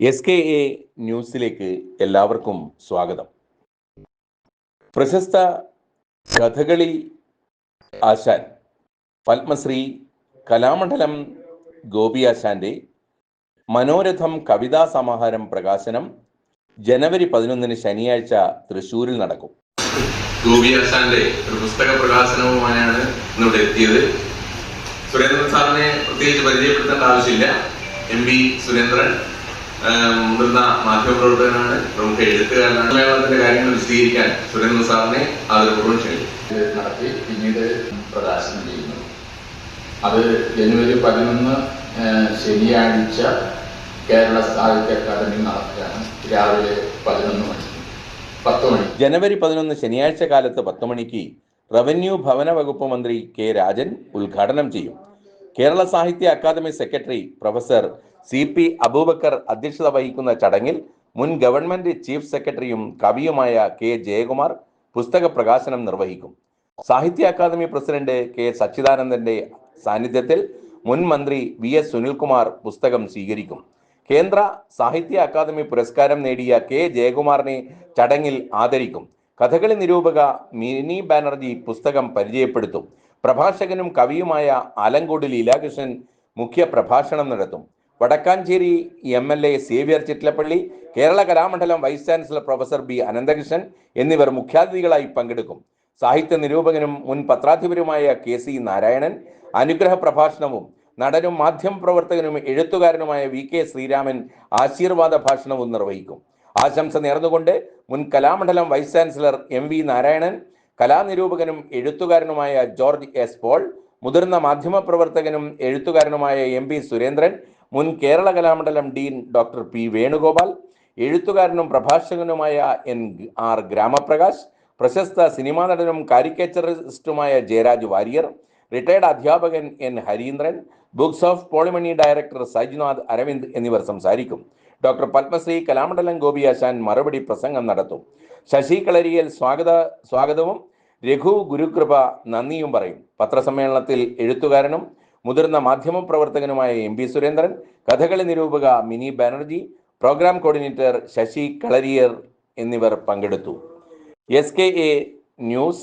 S K A ന്യൂസിലേക്ക് എല്ലാവർക്കും സ്വാഗതം. പ്രശസ്ത കഥകളി ആശാൻ പത്മശ്രീ കലാമണ്ഡലം ഗോപി ആശാന്റെ മനോരഥം കവിതാ സമാഹാരം പ്രകാശനം ജനുവരി പതിനൊന്നിന് ശനിയാഴ്ച തൃശൂരിൽ നടക്കും. ഗോപി ഗോപിയാശാന്റെ ഒരു പുസ്തക പ്രകാശനവുമായാണ് ഇന്നിവിടെ എത്തിയത്. സുരേന്ദ്രൻ സാറിനെ പ്രത്യേകിച്ച് പരിചയപ്പെടുത്തേണ്ട ആവശ്യമില്ല. M V Surendran. മുതിർന്ന മാധ്യമപ്രവർത്തകനാണ്. പ്രമുഖ എഴുത്തുകാരനാണ് മലയാളത്തിന്റെ കാര്യങ്ങൾ വിശദീകരിക്കാൻ സുരേന്ദ്ര സാറിനെ ആദരപൂർവം ക്ഷണിക്കും ഇത് നടത്തി പിന്നീട് പ്രകാശനം ചെയ്യുന്നു. അത് ജനുവരി പതിനൊന്ന് ശനിയാഴ്ച കേരള സാഹിത്യ അക്കാദമി നടക്കുകയാണ്. രാവിലെ പതിനൊന്ന് മണി. പത്ത് മണി. ജനുവരി പതിനൊന്ന് ശനിയാഴ്ച കാലത്ത് പത്ത് മണിക്ക് റവന്യൂ ഭവന വകുപ്പ് മന്ത്രി കെ രാജൻ ഉദ്ഘാടനം ചെയ്യും. Kerala Sahitya Akademi secretary professor C P Abubacker അധ്യക്ഷത വഹിക്കുന്ന ചടങ്ങിൽ മുൻ ഗവൺമെന്റ് ചീഫ് സെക്രട്ടറിയും കവിയുമായ കെ ജയകുമാർ പുസ്തക പ്രകാശനം നിർവഹിക്കും. സാഹിത്യ അക്കാദമി പ്രസിഡന്റ് കെ സച്ചിദാനന്ദന്റെ സാന്നിധ്യത്തിൽ മുൻ മന്ത്രി വി എസ് സുനിൽകുമാർ പുസ്തകം സ്വീകരിക്കും. കേന്ദ്ര സാഹിത്യ അക്കാദമി പുരസ്കാരം നേടിയ കെ ജയകുമാറിനെ ചടങ്ങിൽ ആദരിക്കും. കഥകളി നിരൂപക മിനി ബാനർജി പുസ്തകം പരിചയപ്പെടുത്തും. പ്രഭാഷകനും കവിയുമായ ആലങ്കോട് ലീലാകൃഷ്ണൻ മുഖ്യ പ്രഭാഷണം നടത്തും. Wadakkanchery M L A Xavier Chittilappilly Kerala Kalamandalam vice chancellor professor B Ananthakrishnan എന്നിവർ മുഖ്യാതിഥികളായി പങ്കെടുക്കും. സാഹിത്യ നിരൂപകനും മുൻ പത്രാധിപരുമായ കെ സി നാരായണൻ അനുഗ്രഹ പ്രഭാഷണവും നടനും മാധ്യമ പ്രവർത്തകനും എഴുത്തുകാരനുമായ വി കെ ശ്രീരാമൻ ആശീർവാദ ഭാഷണവും നിർവഹിക്കും. ആശംസ നേർന്നുകൊണ്ട് മുൻ Kalamandalam vice chancellor M V Narayanan കലാനിരൂപകനും എഴുത്തുകാരനുമായ ജോർജ് എസ് പോൾ മുതിർന്ന മാധ്യമപ്രവർത്തകനും എഴുത്തുകാരനുമായ എം പി സുരേന്ദ്രൻ മുൻ Kerala Kalamandalam dean doctor P Venugopal എഴുത്തുകാരനും പ്രഭാഷകനുമായ എൻ ആർ ഗ്രാമപ്രകാശ് പ്രശസ്ത സിനിമാ നടനും കാരിക്കേച്ചറിസ്റ്റുമായ ജയരാജ് വാര്യർ റിട്ടയർഡ് അധ്യാപകൻ N Harindran books of പോളിമണി director Saijnath Aravind എന്നിവർ സംസാരിക്കും. ഡോക്ടർ പത്മശ്രീ കലാമണ്ഡലം ഗോപിയാശാൻ മറുപടി പ്രസംഗം നടത്തും. ശശി കളരിയൽ സ്വാഗത സ്വാഗതവും രഘു ഗുരുകൃപ നന്ദിയും പറയും. പത്രസമ്മേളനത്തിൽ എഴുത്തുകാരനും മുതിർന്ന മാധ്യമപ്രവർത്തകനുമായ എം പി സുരേന്ദ്രൻ കഥകളി നിരൂപക മിനി ബാനർജി പ്രോഗ്രാം കോർഡിനേറ്റർ ശശി കളരിയർ എന്നിവർ പങ്കെടുത്തു. S K A news